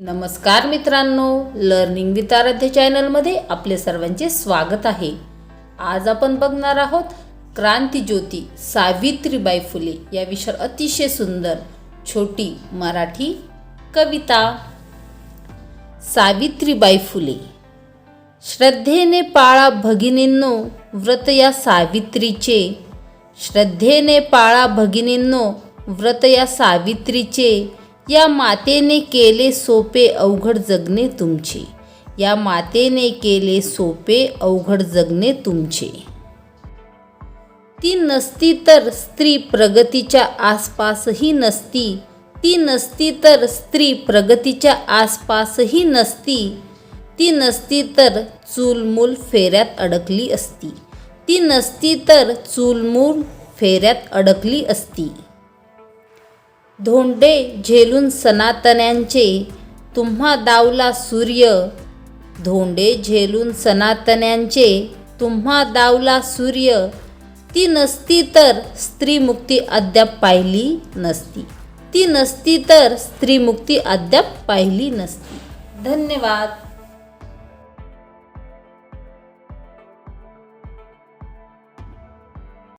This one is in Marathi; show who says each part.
Speaker 1: नमस्कार मित्रांनो लर्निंग विथ आराध्य चॅनलमध्ये आपले सर्वांचे स्वागत आहे. आज आपण बघणार आहोत क्रांतीज्योती सावित्रीबाई फुले या विषयावर अतिशय सुंदर छोटी मराठी कविता. सावित्रीबाई फुले श्रद्धेने पाळा भगिनींनो व्रत या सावित्रीचे. श्रद्धेने पाळा भगिनींनो व्रत या सावित्रीचे. या मातेने केले सोपे अवघड जगणे तुमचे. या मातेने केले सोपे अवघड जगणे तुमचे. ती नसती तर स्त्री प्रगतीच्या आसपासही नसती. ती नसती तर स्त्री प्रगतीच्या आसपासही नसती. ती नसती तर चूलमूल फेऱ्यात अडकली असती. ती नसती तर चूलमूल फेऱ्यात अडकली असती. धोंडे झेलून सनातन्यांचे तुम्हा दावला सूर्य. धोंडे झेलून सनातन्यांचे तुम्हा दावला सूर्य. ती नसती तर स्त्रीमुक्ती अद्याप पाहिली नसती. ती नसती तर स्त्रीमुक्ती अद्याप पाहिली नसती. धन्यवाद.